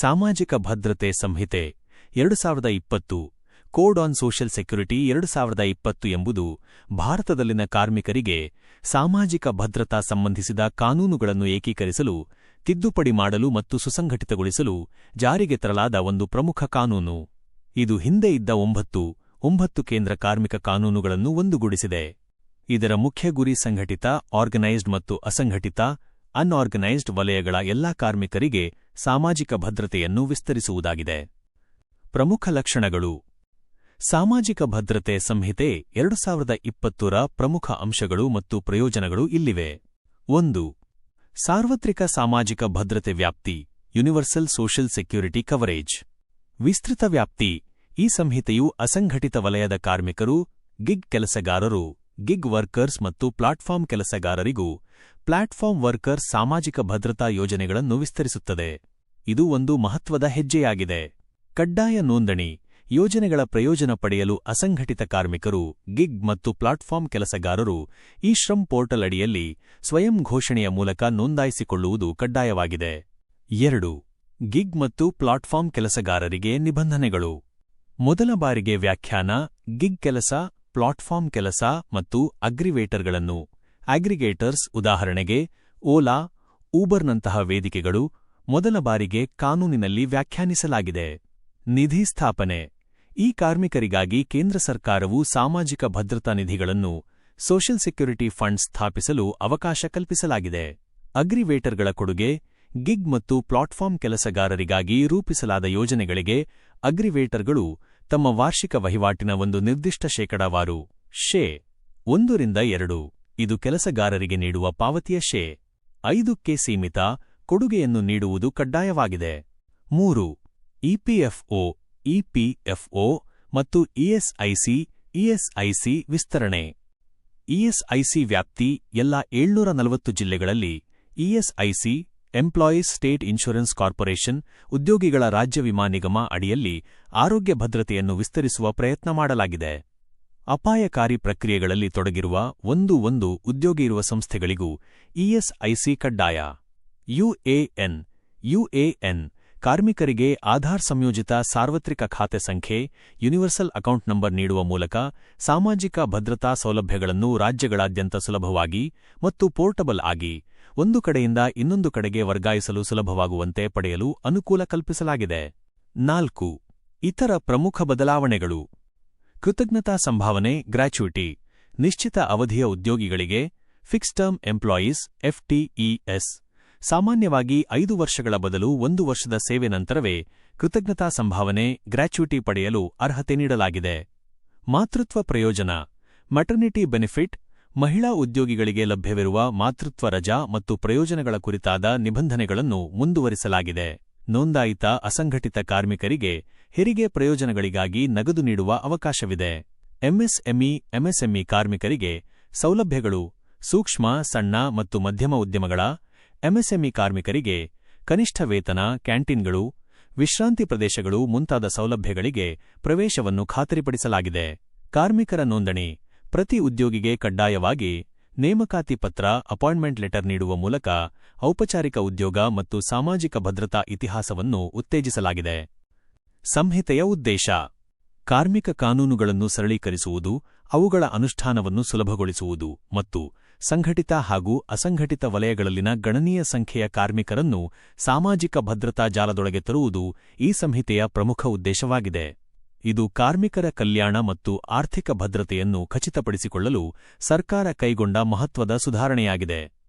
ಸಾಮಾಜಿಕ ಭದ್ರತೆ ಸಂಹಿತೆ ಎರಡು ಸಾವಿರದ ಇಪ್ಪತ್ತು, ಕೋಡ್ ಆನ್ ಸೋಷಿಯಲ್ ಸೆಕ್ಯುರಿಟಿ ಎರಡು ಸಾವಿರದ ಇಪ್ಪತ್ತು ಎಂಬುದು ಭಾರತದಲ್ಲಿನ ಕಾರ್ಮಿಕರಿಗೆ ಸಾಮಾಜಿಕ ಭದ್ರತಾ ಸಂಬಂಧಿಸಿದ ಕಾನೂನುಗಳನ್ನು ಏಕೀಕರಿಸಲು, ತಿದ್ದುಪಡಿ ಮಾಡಲು ಮತ್ತು ಸುಸಂಘಟಿತಗೊಳಿಸಲು ಜಾರಿಗೆ ತರಲಾದ ಒಂದು ಪ್ರಮುಖ ಕಾನೂನು. ಇದು ಹಿಂದೆ ಇದ್ದ ಒಂಬತ್ತು ಒಂಬತ್ತು ಕೇಂದ್ರ ಕಾರ್ಮಿಕ ಕಾನೂನುಗಳನ್ನು ಒಂದುಗೂಡಿಸಿದೆ. ಇದರ ಮುಖ್ಯ ಗುರಿ ಸಂಘಟಿತ, ಆರ್ಗನೈಸ್ಡ್ ಮತ್ತು ಅಸಂಘಟಿತ, ಅನ್ಆರ್ಗನೈಸ್ಡ್ ವಲಯಗಳ ಎಲ್ಲಾ ಕಾರ್ಮಿಕರಿಗೆ ಸಾಮಾಜಿಕ ಭದ್ರತೆಯನ್ನು ವಿಸ್ತರಿಸುವುದಾಗಿದೆ. ಪ್ರಮುಖ ಲಕ್ಷಣಗಳು. ಸಾಮಾಜಿಕ ಭದ್ರತೆ ಸಂಹಿತೆ ಎರಡು ಸಾವಿರದ ಇಪ್ಪತ್ತರ ಪ್ರಮುಖ ಅಂಶಗಳು ಮತ್ತು ಪ್ರಯೋಜನಗಳು ಇಲ್ಲಿವೆ. ಒಂದು. ಸಾರ್ವತ್ರಿಕ ಸಾಮಾಜಿಕ ಭದ್ರತೆ ವ್ಯಾಪ್ತಿ, ಯೂನಿವರ್ಸಲ್ ಸೋಷಿಯಲ್ ಸೆಕ್ಯೂರಿಟಿ ಕವರೇಜ್. ವಿಸ್ತೃತ ವ್ಯಾಪ್ತಿ, ಈ ಸಂಹಿತೆಯು ಅಸಂಘಟಿತ ವಲಯದ ಕಾರ್ಮಿಕರು, ಗಿಗ್ ಕೆಲಸಗಾರರು ಗಿಗ್ ವರ್ಕರ್ಸ್ ಮತ್ತು ಪ್ಲಾಟ್ಫಾರ್ಮ್ ಕೆಲಸಗಾರರಿಗೂ ಪ್ಲಾಟ್ಫಾರ್ಮ್ ವರ್ಕರ್ಸ್ ಸಾಮಾಜಿಕ ಭದ್ರತಾ ಯೋಜನೆಗಳನ್ನು ವಿಸ್ತರಿಸುತ್ತದೆ. ಇದು ಒಂದು ಮಹತ್ವದ ಹೆಜ್ಜೆಯಾಗಿದೆ. ಕಡ್ಡಾಯ ನೋಂದಣಿ, ಯೋಜನೆಗಳ ಪ್ರಯೋಜನ ಪಡೆಯಲು ಅಸಂಘಟಿತ ಕಾರ್ಮಿಕರು, ಗಿಗ್ ಮತ್ತು ಪ್ಲಾಟ್ಫಾರ್ಮ್ ಕೆಲಸಗಾರರು ಈ ಶ್ರಮ್ ಪೋರ್ಟಲ್ ಅಡಿಯಲ್ಲಿ ಸ್ವಯಂ ಘೋಷಣೆಯ ಮೂಲಕ ನೋಂದಾಯಿಸಿಕೊಳ್ಳುವುದು ಕಡ್ಡಾಯವಾಗಿದೆ. ಎರಡು, ಗಿಗ್ ಮತ್ತು ಪ್ಲಾಟ್ಫಾರ್ಮ್ ಕೆಲಸಗಾರರಿಗೆ ನಿಬಂಧನೆಗಳು. ಮೊದಲ ಬಾರಿಗೆ ವ್ಯಾಖ್ಯಾನ, ಗಿಗ್ ಕೆಲಸ ಪ್ಲಾಟ್ಫಾರ್ಮ್ ಕೆಲಸ ಮತ್ತು ಅಗ್ರಿವೇಟರ್ಗಳನ್ನು. ಅಗ್ರಿಗೇಟರ್ಸ್ ಉದಾಹರಣೆಗೆ, ಓಲಾ, ಊಬರ್ನಂತಹ ವೇದಿಕೆಗಳು ಮೊದಲ ಬಾರಿಗೆ ಕಾನೂನಿನಲ್ಲಿ ವ್ಯಾಖ್ಯಾನಿಸಲಾಗಿದೆ. ನಿಧಿ ಸ್ಥಾಪನೆ. ಈ ಕಾರ್ಮಿಕರಿಗಾಗಿ ಕೇಂದ್ರ ಸರ್ಕಾರವು ಸಾಮಾಜಿಕ ಭದ್ರತಾ ನಿಧಿಗಳನ್ನು ಸೋಷಿಯಲ್ ಸೆಕ್ಯುರಿಟಿ ಫಂಡ್ ಸ್ಥಾಪಿಸಲು ಅವಕಾಶ ಕಲ್ಪಿಸಲಾಗಿದೆ. ಅಗ್ರಿವೇಟರ್ಗಳ ಕೊಡುಗೆ, ಗಿಗ್ ಮತ್ತು ಪ್ಲಾಟ್ಫಾರ್ಮ್ ಕೆಲಸಗಾರರಿಗಾಗಿ ರೂಪಿಸಲಾದ ಯೋಜನೆಗಳಿಗೆ ಅಗ್ರಿವೇಟರ್ಗಳು ತಮ್ಮ ವಾರ್ಷಿಕ ವಹಿವಾಟಿನ ಒಂದು ನಿರ್ದಿಷ್ಟ ಶೇಕಡಾವಾರು, ಶೇ, ಒಂದರಿಂದ ಎರಡು. ಇದು ಕೆಲಸಗಾರರಿಗೆ ನೀಡುವ ಪಾವತಿಯ ಶೇ. ಐದಕ್ಕೆ ಸೀಮಿತ, ಕೊಡುಗೆಯನ್ನು ನೀಡುವುದು ಕಡ್ಡಾಯವಾಗಿದೆ. ಮೂರು. ಇಪಿಎಫ್ಒ ಇಪಿಎಫ್ಒ ಮತ್ತು ಇಎಸ್ಐಸಿ ಇಎಸ್ಐಸಿ ವಿಸ್ತರಣೆ. ಇಎಸ್ಐಸಿ ವ್ಯಾಪ್ತಿ ಎಲ್ಲ ಏಳ್ನೂರ ನಲವತ್ತು ಜಿಲ್ಲೆಗಳಲ್ಲಿ ESIC employees state insurance corporation ಉದ್ಯೋಗಿಗಳ ರಾಜ್ಯ ವಿಮಾ ನಿಗಮ ಅಡಿಯಲ್ಲಿ ಆರೋಗ್ಯ ಭದ್ರತೆಯನ್ನು ವಿಸ್ತರಿಸುವ ಪ್ರಯತ್ನ ಮಾಡಲಾಗಿದೆ. ಅಪಾಯಕಾರಿ ಪ್ರಕ್ರಿಯೆಗಳಲ್ಲಿ ತೊಡಗಿರುವ ಒಂದು ಒಂದು ಉದ್ಯೋಗಿ ಇರುವ ಸಂಸ್ಥೆಗಳಿಗೂ ಇಎಸ್ಐಸಿ ಕಡ್ಡಾಯ. ಯುಎಎನ್ ಯುಎಎನ್ ಕಾರ್ಮಿಕರಿಗೆ ಆಧಾರ್ ಸಂಯೋಜಿತ ಸಾರ್ವತ್ರಿಕ ಖಾತೆ ಸಂಖ್ಯೆ, ಯೂನಿವರ್ಸಲ್ ಅಕೌಂಟ್ ನಂಬರ್ ನೀಡುವ ಮೂಲಕ ಸಾಮಾಜಿಕ ಭದ್ರತಾ ಸೌಲಭ್ಯಗಳನ್ನು ರಾಜ್ಯಗಳಾದ್ಯಂತ ಸುಲಭವಾಗಿ ಮತ್ತು ಪೋರ್ಟಬಲ್ ಆಗಿ ಒಂದು ಕಡೆಯಿಂದ ಇನ್ನೊಂದು ಕಡೆಗೆ ವರ್ಗಾಯಿಸಲು ಸುಲಭವಾಗುವಂತೆ ಪಡೆಯಲು ಅನುಕೂಲ ಕಲ್ಪಿಸಲಾಗಿದೆ. ನಾಲ್ಕು. ಇತರ ಪ್ರಮುಖ ಬದಲಾವಣೆಗಳು. ಕೃತಜ್ಞತಾ ಸಂಭಾವನೆ ಗ್ರ್ಯಾಚ್ಯುಟಿ ನಿಶ್ಚಿತ ಅವಧಿಯ ಉದ್ಯೋಗಿಗಳಿಗೆ ಫಿಕ್ಸ್ ಟರ್ಮ್ ಎಂಪ್ಲಾಯೀಸ್ ಎಫ್ಟಿಇಎಸ್ ಸಾಮಾನ್ಯವಾಗಿ ಐದು ವರ್ಷಗಳ ಬದಲು ಒಂದು ವರ್ಷದ ಸೇವೆ ನಂತರವೇ ಕೃತಜ್ಞತಾ ಸಂಭಾವನೆ ಗ್ರ್ಯಾಚ್ಯುಟಿ ಪಡೆಯಲು ಅರ್ಹತೆ ನೀಡಲಾಗಿದೆ. ಮಾತೃತ್ವ ಪ್ರಯೋಜನ. ಮಟರ್ನಿಟಿ ಬೆನಿಫಿಟ್ ಮಹಿಳಾ ಉದ್ಯೋಗಿಗಳಿಗೆ ಲಭ್ಯವಿರುವ ಮಾತೃತ್ವ ರಜಾ ಮತ್ತು ಪ್ರಯೋಜನಗಳ ಕುರಿತಾದ ನಿಬಂಧನೆಗಳನ್ನು ಮುಂದುವರಿಸಲಾಗಿದೆ. ನೋಂದಾಯಿತ ಅಸಂಘಟಿತ ಕಾರ್ಮಿಕರಿಗೆ ಹೆರಿಗೆ ಪ್ರಯೋಜನಗಳಿಗಾಗಿ ನಗದು ನೀಡುವ ಅವಕಾಶವಿದೆ. ಎಂಎಸ್ಎಂಇ ಎಂಎಸ್ಎಂಇ ಕಾರ್ಮಿಕರಿಗೆ ಸೌಲಭ್ಯಗಳು ಸೂಕ್ಷ್ಮ, ಸಣ್ಣ ಮತ್ತು ಮಧ್ಯಮ ಉದ್ಯಮಗಳ, ಎಂಎಸ್ಎಂಇ ಕಾರ್ಮಿಕರಿಗೆ ಕನಿಷ್ಠ ವೇತನ, ಕ್ಯಾಂಟೀನ್ಗಳು, ವಿಶ್ರಾಂತಿ ಪ್ರದೇಶಗಳು ಮುಂತಾದ ಸೌಲಭ್ಯಗಳಿಗೆ ಪ್ರವೇಶವನ್ನು ಖಾತರಿಪಡಿಸಲಾಗಿದೆ. ಕಾರ್ಮಿಕರ ನೋಂದಣಿ ಪ್ರತಿ ಉದ್ಯೋಗಿಗೆ ಕಡ್ಡಾಯವಾಗಿ ನೇಮಕಾತಿ ಪತ್ರ, ಅಪಾಯಿಂಟ್ಮೆಂಟ್ ಲೆಟರ್ ನೀಡುವ ಮೂಲಕ ಔಪಚಾರಿಕ ಉದ್ಯೋಗ ಮತ್ತು ಸಾಮಾಜಿಕ ಭದ್ರತಾ ಇತಿಹಾಸವನ್ನು ಉತ್ತೇಜಿಸಲಾಗಿದೆ. ಸಂಹಿತೆಯ ಉದ್ದೇಶ. ಕಾರ್ಮಿಕ ಕಾನೂನುಗಳನ್ನು ಸರಳೀಕರಿಸುವುದು, ಅವುಗಳ ಅನುಷ್ಠಾನವನ್ನು ಸುಲಭಗೊಳಿಸುವುದು ಮತ್ತು ಸಂಘಟಿತ ಹಾಗೂ ಅಸಂಘಟಿತ ವಲಯಗಳಲ್ಲಿನ ಗಣನೀಯ ಸಂಖ್ಯೆಯ ಕಾರ್ಮಿಕರನ್ನು ಸಾಮಾಜಿಕ ಭದ್ರತಾ ಜಾಲದೊಳಗೆ ತರುವುದು ಈ ಸಂಹಿತೆಯ ಪ್ರಮುಖ ಉದ್ದೇಶವಾಗಿದೆ. ಇದು ಕಾರ್ಮಿಕರ ಕಲ್ಯಾಣ ಮತ್ತು ಆರ್ಥಿಕ ಭದ್ರತೆಯನ್ನು ಖಚಿತಪಡಿಸಿಕೊಳ್ಳಲು ಸರ್ಕಾರ ಕೈಗೊಂಡ ಮಹತ್ವದ ಸುಧಾರಣೆಯಾಗಿದೆ.